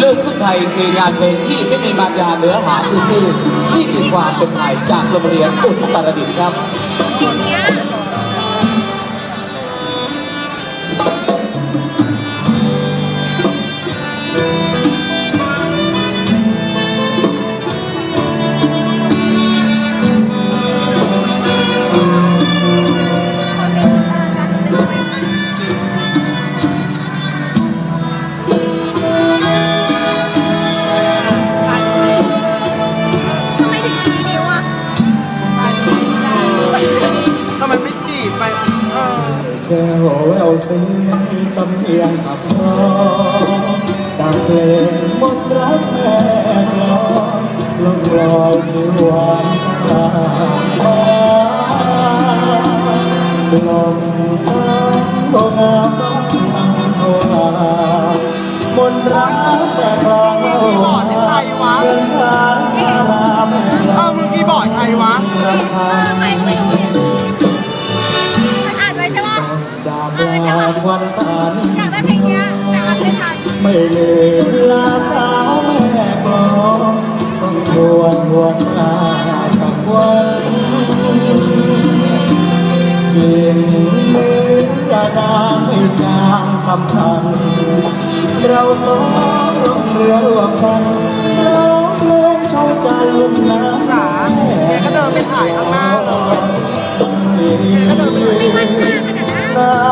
เลูกทุ่ไทยคืองานเพลงที่ไม่มีมารยาเนื้อหาซื่อๆนี่คือความเป็นไทยจากโรงเรียนอุตรดิตถ์ครับ อแก้วแววเสียงสำเนียงขับร้องดังเพลงมนต์รักแม่กลองลงลอยที่หวานตามาลมฟ้าโบงามฟังโบรามนรักแม่กลองเดินทางอารามแม่กลเอ้ามึงคีย์บอดใครวะ ลาวันตานอยากได้เพลงเนี้ยแต่อ่านไม่ทันไม่ลืมลาสาวแม่กลองต้องทวนทวนมาสักวันเปลี่ยนมือกระดานให้จางสำคัญเราสองลงเรือร่วมกันร้องเพลงเช่าใจลุ่มน้ำจ๋าแกก็เดินไปถ่ายข้างหน้าเลยแกก็เดินไปถ่ายไม่มั่นมากขนา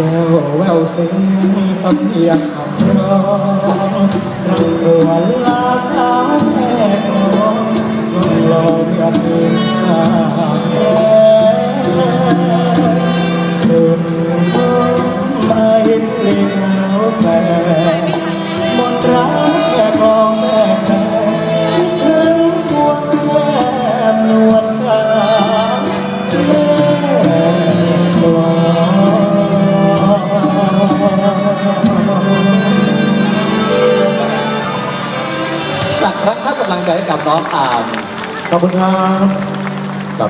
แจ้วแววเสียงสำเนียงขับร้องรัง กำลังใจให้กับน้องอามขอบคุณครับ